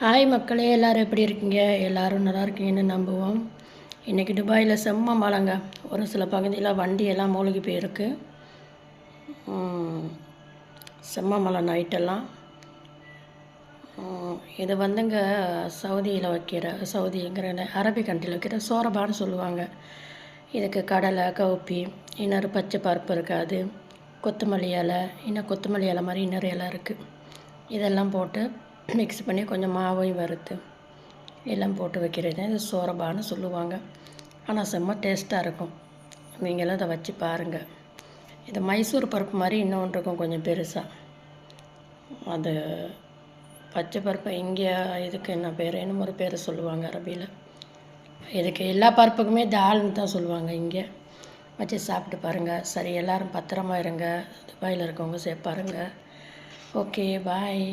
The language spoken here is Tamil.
ஹாய் மக்களே எல்லோரும் எப்படி இருக்கீங்க? எல்லோரும் நல்லா இருக்கீங்கன்னு நம்புவோம். இன்றைக்கி துபாயில் செம்ம மழைங்க. ஒரு சில பகுதியில் வண்டியெல்லாம் மூழ்கி போயிருக்கு. செம்ம மழை நைட்டெல்லாம் இது வந்துங்க சவுதியில் வைக்கிற சவுதிங்கிற அரபி கண்ட்ரியில் வைக்கிற சோரபான்னு சொல்லுவாங்க. இதுக்கு கடலை கவுப்பி இன்னொரு பச்சை பருப்பு இருக்காது. கொத்தமல்லி இலை இன்னும் கொத்தமல்லி இலை மாதிரி இன்னொரு இலை இருக்குது இதெல்லாம் போட்டு மிக்ஸ் பண்ணி கொஞ்சம் மாவையும் வறுத்து எல்லாம் போட்டு வைக்கிறது. இது சோரபான்னு சொல்லுவாங்க. ஆனால் செம்ம டேஸ்ட்டாக இருக்கும். நீங்களும் இதை வச்சு பாருங்கள் இது மைசூர் பருப்பு மாதிரி இன்னொன்று இருக்கும் கொஞ்சம் பெருசாக அது பச்சை பருப்பு இங்கே இதுக்கு என்ன பேர்? என்னமோ ஒரு பேர் சொல்லுவாங்க அரபியில். இதுக்கு எல்லா பருப்புக்குமே தால்னு தான் சொல்லுவாங்க இங்கே. வச்சு சாப்பிட்டு பாருங்கள் சரி எல்லோரும் பத்திரமா இருங்க. துபாயில் இருக்கவங்க சே பாருங்கள் ஓகே பாய்.